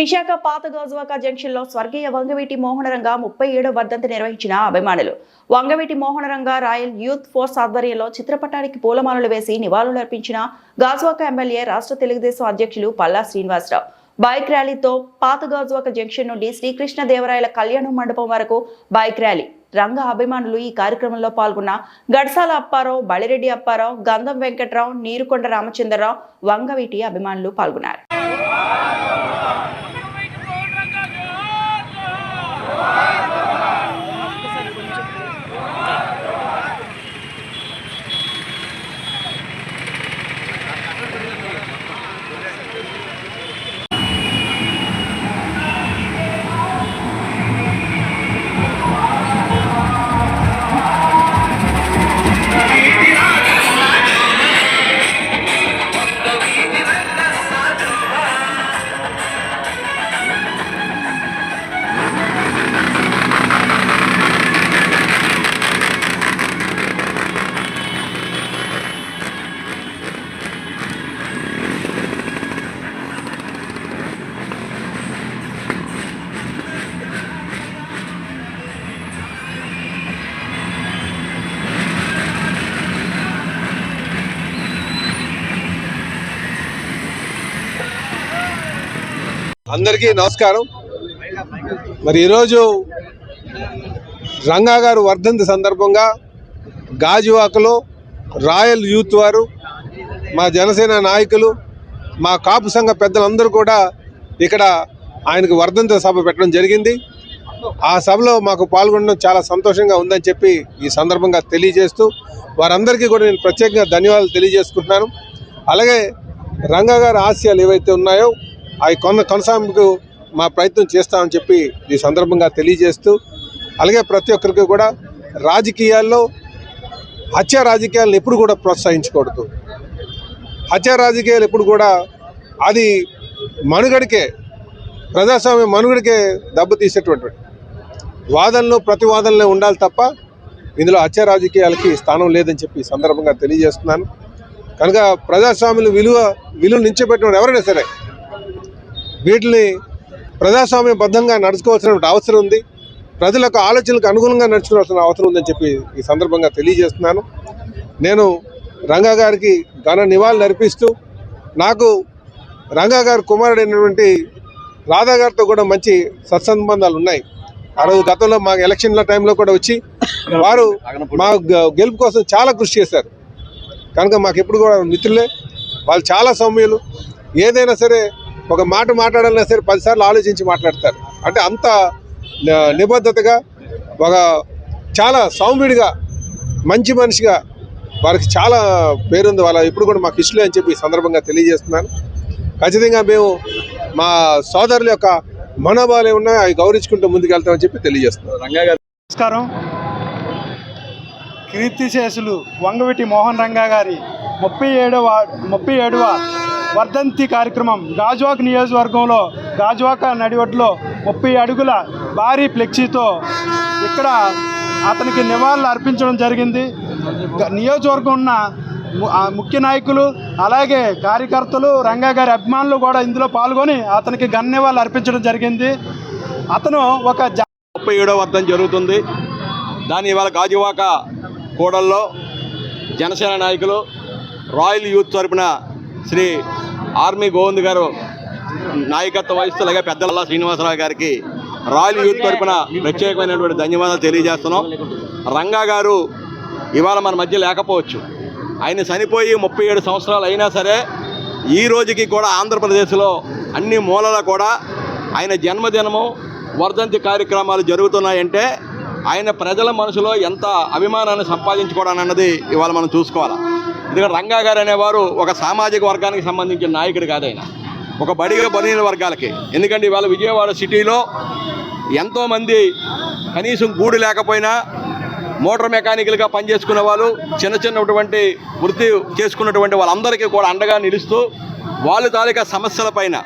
విశాఖ పాత గాజువాక జంక్షన్లో స్వర్గీయ వంగవీటి మోహనరంగ ముప్పై ఏడో వర్ధంతి నిర్వహించిన అభిమానులు. Vangaveeti Mohanaranga royal youth force ఆధ్వర్యంలో చిత్రపటానికి పూలమాలలు వేసి నివాళులర్పించిన గాజువాక ఎమ్మెల్యే రాష్ట్ర తెలుగుదేశం అధ్యక్షులు పల్లా శ్రీనివాసరావు. బైక్ ర్యాలీతో పాత గాజువాక జంక్షన్ నుండి శ్రీకృష్ణ దేవరాయల కళ్యాణ మండపం వరకు బైక్ ర్యాలీ. రంగ అభిమానులు ఈ కార్యక్రమంలో పాల్గొన్న గడ్సాల అప్పారావు బళిరెడ్డి అప్పారావు గంధం వెంకట్రావు నీరుకొండ రామచంద్రరావు వంగవీటి అభిమానులు పాల్గొన్నారు. అందరికీ నమస్కారం. మరి ఈరోజు రంగా గారు వర్ధంతి సందర్భంగా గాజువాకలో రాయల్ యూత్ వారు మా జనసేన నాయకులు మా కాపు సంఘ పెద్దలందరూ కూడా ఇక్కడ ఆయనకు వర్ధంతి సభ పెట్టడం జరిగింది. ఆ సభలో మాకు పాల్గొనడం చాలా సంతోషంగా ఉందని చెప్పి ఈ సందర్భంగా తెలియజేస్తూ వారందరికీ కూడా నేను ప్రత్యేకంగా ధన్యవాదాలు తెలియజేసుకుంటున్నాను. అలాగే రంగా గారి ఆశయాలు ఏవైతే ఉన్నాయో అవి కొన కొనసాగింపుకు మా ప్రయత్నం చేస్తామని చెప్పి ఈ సందర్భంగా తెలియజేస్తూ అలాగే ప్రతి ఒక్కరికి కూడా రాజకీయాల్లో హత్య రాజకీయాలను ఎప్పుడు కూడా ప్రోత్సహించకూడదు. హత్య రాజకీయాలు ఎప్పుడు కూడా అది మనుగడికే ప్రజాస్వామ్య మనుగడికే దెబ్బతీసేటువంటి వాదనలు ప్రతివాదనలే ఉండాలి తప్ప ఇందులో హత్య రాజకీయాలకి స్థానం లేదని చెప్పి సందర్భంగా తెలియజేస్తున్నాను. కనుక ప్రజాస్వామ్యులు విలువ విలువ నించబెట్టిన ఎవరైనా సరే వీటిని ప్రజాస్వామ్యబద్ధంగా నడుచుకోవాల్సిన అవసరం ఉంది. ప్రజలకు ఆలోచనలకు అనుగుణంగా నడుచుకోవాల్సిన అవసరం ఉందని చెప్పి ఈ సందర్భంగా తెలియజేస్తున్నాను. నేను రంగా గారికి ఘన నివాళులు అర్పిస్తూ నాకు రంగా గారి కుమారుడైనటువంటి రాధా గారితో కూడా మంచి సత్సంబంధాలు ఉన్నాయి. ఆ రోజు గతంలో మా ఎలక్షన్ల టైంలో కూడా వచ్చి వారు మా గెలుపు కోసం చాలా కృషి చేశారు. కనుక మాకు ఎప్పుడు కూడా మిత్రులే. వాళ్ళు చాలా సౌమ్యులు. ఏదైనా సరే ఒక మాట మాట్లాడాలన్నా సరే పదిసార్లు ఆలోచించి మాట్లాడతారు. అంటే అంత నిబద్ధతగా ఒక చాలా సౌమ్యుడిగా మంచి మనిషిగా వారికి చాలా పేరుంది. వాళ్ళ ఇప్పుడు కూడా మాకు ఇష్టలే అని చెప్పి ఈ సందర్భంగా తెలియజేస్తున్నాను. ఖచ్చితంగా మేము మా సోదరుల యొక్క మనోభావాలు ఏమున్నాయో అవి గౌరవించుకుంటూ ముందుకెళ్తామని చెప్పి తెలియజేస్తున్నాను. రంగా గారు. నమస్కారం. కీర్తిశేషులు వంగవీటి మోహన్ రంగా గారి ముప్పై ఏడవ ముప్పై ఏడవ వర్ధంతి కార్యక్రమం. గాజువాక నియోజకవర్గంలో గాజువాక నడివడ్లో ముప్పై అడుగుల భారీ ఫ్లెక్సీతో ఇక్కడ అతనికి నివాళులు అర్పించడం జరిగింది. నియోజకవర్గం ఉన్న ముఖ్య నాయకులు అలాగే కార్యకర్తలు రంగా గారి అభిమానులు కూడా ఇందులో పాల్గొని అతనికి గన్ నివాళులు అర్పించడం జరిగింది. అతను ఒక ముప్పై ఏడో వర్ధం జరుగుతుంది. దాని ఇవాళ గాజువాక కూడల్లో జనసేన నాయకులు రాయల్ యూత్ తరపున శ్రీ ఆర్మీ గోవింద్ గారు నాయకత్వం వహిస్తూ అలాగే పెద్దల శ్రీనివాసరావు గారికి రాయల్ యూత్ తరపున ప్రత్యేకమైనటువంటి ధన్యవాదాలు తెలియజేస్తున్నాం. రంగా గారు ఇవాళ మన మధ్య లేకపోవచ్చు. ఆయన చనిపోయి ముప్పై ఏడు సంవత్సరాలు అయినా సరే ఈ రోజుకి కూడా ఆంధ్రప్రదేశ్లో అన్ని మూలల కూడా ఆయన జన్మదినము వర్ధంతి కార్యక్రమాలు జరుగుతున్నాయంటే ఆయన ప్రజల మనసులో ఎంత అభిమానాన్ని సంపాదించుకోవడం అన్నది ఇవాళ మనం చూసుకోవాలి. ఎందుకంటే రంగా గారు అనేవారు ఒక సామాజిక వర్గానికి సంబంధించిన నాయకుడు కాదు ఒక బడిగా బలహీన వర్గాలకి. ఎందుకంటే ఇవాళ విజయవాడ సిటీలో ఎంతోమంది కనీసం గూడు లేకపోయినా మోటార్ మెకానికల్గా పనిచేసుకునే వాళ్ళు చిన్న చిన్నటువంటి వృత్తి చేసుకున్నటువంటి వాళ్ళందరికీ కూడా అండగా నిలుస్తూ వాళ్ళు తాలూకా సమస్యల పైన